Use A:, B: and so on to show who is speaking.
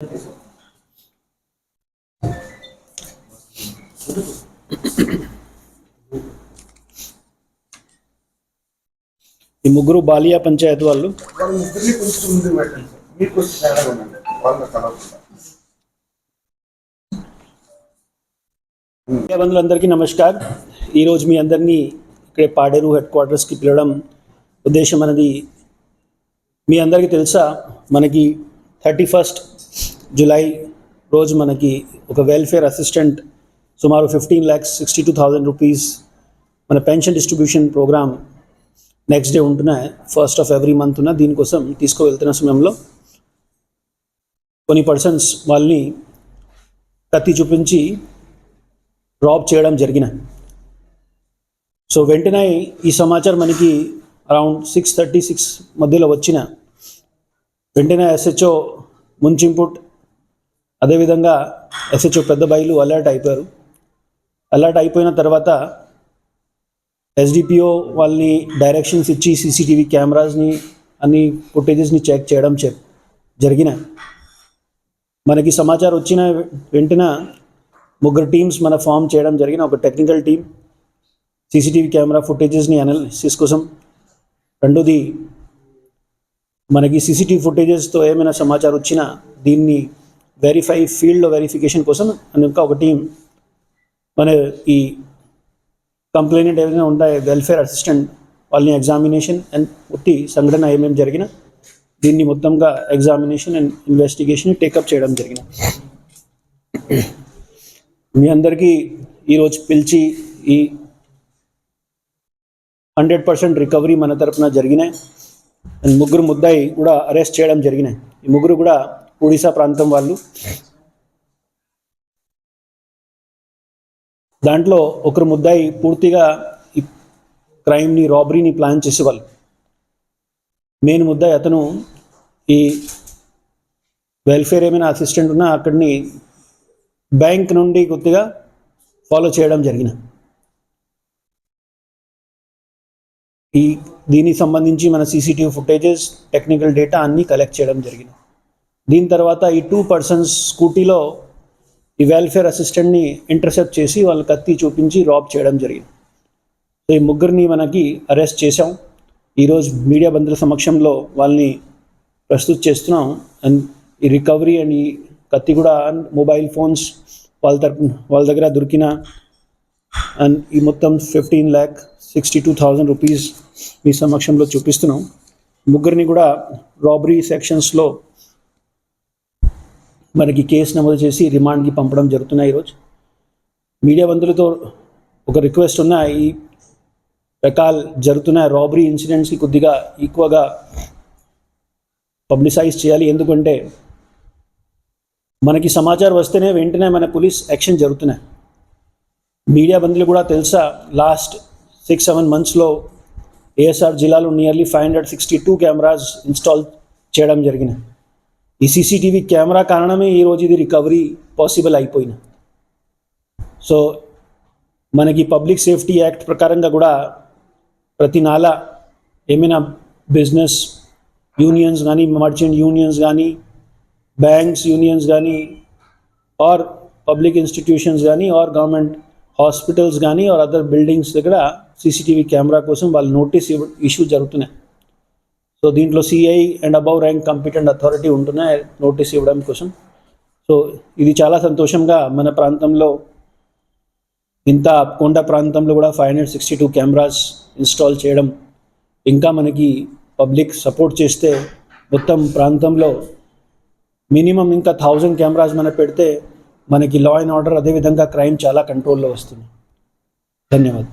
A: ఈ ముగ్గురు బాలియా పంచాయత్ వాళ్ళు? అందరికీ బంధువులందరికీ నమస్కార్. ఈరోజు మీ అందరినీ ఇక్కడే పాడేరు హెడ్ క్వార్టర్స్కి పిలవడం ఉద్దేశం అనేది మీ అందరికీ తెలుసా? మనకి థర్టీ ఫస్ట్ జులై రోజు మనకి ఒక వెల్ఫేర్ అసిస్టెంట్ సుమారు fifteen lakhs sixty two thousand rupees మన pension distribution program next day ఉంటున్న ఫస్ట్ ఆఫ్ ఎవ్రీ మంత్ ఉన్న దీనికోసం తీసుకువెళ్తున్న సమయంలో కొన్ని పర్సన్స్ వాళ్ళని కత్తి చూపించి రాబ్ చేయడం జరిగిన. సో వెంటనే ఈ సమాచారం మనకి అరౌండ్ సిక్స్ థర్టీ సిక్స్ మధ్యలో వచ్చిన వెంటనే ఎస్హెచ్ఓ ముంచింపుట్. అదేవిధంగా ఎస్హెచ్ఓ పెద్ద బయలు అలర్ట్ అయిపోయారు. అలర్ట్ అయిపోయిన తర్వాత ఎస్డిపిఓ వాళ్ళని డైరెక్షన్స్ ఇచ్చి సీసీటీవీ కెమెరాస్ని అన్ని ఫుటేజెస్ని చెక్ చేయడం చె జరిగిన. మనకి సమాచారం వచ్చిన వెంటనే ముగ్గురు టీమ్స్ మన ఫామ్ చేయడం జరిగిన. ఒక టెక్నికల్ టీం సీసీటీవీ కెమెరా ఫుటేజెస్ని అనాలిసిస్ కోసం. రెండోది మనకి సీసీటీవీ ఫుటేజెస్తో ఏమైనా సమాచారం వచ్చినా దీన్ని వెరిఫై ఫీల్డ్లో వెరిఫికేషన్ కోసం ఇంకా ఒక టీం మన ఈ కంప్లైంట్ ఏమైనా ఉంటాయి వెల్ఫేర్ అసిస్టెంట్ వాళ్ళని ఎగ్జామినేషన్ అండ్ ఉట్టి సంఘటన ఏమేమి జరిగినా దీన్ని మొత్తంగా ఎగ్జామినేషన్ అండ్ ఇన్వెస్టిగేషన్ టేకప్ చేయడం జరిగిన. మీ అందరికీ ఈరోజు పిలిచి ఈ హండ్రెడ్ పర్సెంట్ రికవరీ మన తరపున జరిగినాయి. ముగ్గురు ముద్దాయి కూడా అరెస్ట్ చేయడం జరిగినాయి. ఈ ముగ్గురు కూడా ఒడిశా ప్రాంతం వాళ్ళు. దాంట్లో ఒకరు ముద్దాయి పూర్తిగా ఈ క్రైమ్ని రాబరీని ప్లాన్ చేసేవాళ్ళు. మెయిన్ ముద్దాయి అతను ఈ వెల్ఫేర్ ఏమైనా అసిస్టెంట్ ఉన్నా అక్కడిని బ్యాంక్ నుండి కొద్దిగా ఫాలో చేయడం జరిగిన. ఈ దీనికి సంబంధించి మన సీసీటీవీ ఫుటేజెస్ టెక్నికల్ డేటా అన్నీ కలెక్ట్ చేయడం జరిగింది. దీని తర్వాత ఈ టూ పర్సన్స్ స్కూటీలో ఈ వెల్ఫేర్ అసిస్టెంట్ని ఇంటర్సెప్ట్ చేసి వాళ్ళు కత్తి చూపించి రాబ్ చేయడం జరిగింది. సో ఈ ముగ్గురిని మనకి అరెస్ట్ చేశాం. ఈరోజు మీడియా బంధువుల సమక్షంలో వాళ్ళని ప్రస్తుత చేస్తున్నాం. అండ్ ఈ రికవరీ అండ్ ఈ కత్తి కూడా మొబైల్ ఫోన్స్ వాళ్ళ తరపు వాళ్ళ దగ్గర దొరికిన అండ్ ఈ మొత్తం fifteen lakh sixty two thousand rupees మీ సమక్షంలో చూపిస్తున్నాం. ముగ్గురిని కూడా రాబరీ సెక్షన్స్లో మనకి కేసు నమోదు చేసి రిమాండ్కి పంపడం జరుగుతున్నాయి ఈరోజు మీడియా బంధువులతో ఒక రిక్వెస్ట్ ఉన్న ఈ రకాల జరుగుతున్న రాబరీ ఇన్సిడెంట్స్కి కొద్దిగా ఎక్కువగా పబ్లిసైజ్ చేయాలి. ఎందుకంటే మనకి సమాచారం వస్తేనే వెంటనే మన పోలీస్ యాక్షన్ జరుగుతున్నాయి. మీడియా బంధువులు కూడా తెలుసా? లాస్ట్ సిక్స్ సెవెన్ మంత్స్లో ఏఎస్ఆర్ జిల్లాలో nearly five hundred sixty two cameras install చేయడం జరిగినాయి ఈ సీసీటీవీ కెమెరా కారణమే ఈరోజు ఇది రికవరీ పాసిబుల్ అయిపోయిన. సో మనకి పబ్లిక్ సేఫ్టీ యాక్ట్ ప్రకారంగా కూడా ప్రతి నెల ఏమైనా బిజినెస్ యూనియన్స్ కానీ మర్చెంట్ యూనియన్స్ కానీ బ్యాంక్స్ యూనియన్స్ కానీ ఆర్ పబ్లిక్ ఇన్స్టిట్యూషన్స్ కానీ ఆర్ గవర్నమెంట్ హాస్పిటల్స్ కానీ ఆర్ అదర్ బిల్డింగ్స్ దగ్గర సీసీటీవీ కెమెరా కోసం వాళ్ళు నోటీస్ ఇష్యూ జరుగుతున్నాయి. సో దీంట్లో CI and above rank competent authority ఉంటున్నాయి నోటీస్ ఇవ్వడం కోసం. సో ఇది చాలా సంతోషంగా మన ప్రాంతంలో ఇంత కొండ ప్రాంతంలో కూడా five hundred sixty two cameras install చేయడం ఇంకా మనకి పబ్లిక్ సపోర్ట్ చేస్తే మొత్తం ప్రాంతంలో మినిమం ఇంకా థౌజండ్ కెమెరాస్ మన పెడితే మనకి లా అండ్ ఆర్డర్ అదేవిధంగా క్రైమ్ చాలా కంట్రోల్లో వస్తుంది. ధన్యవాదాలు.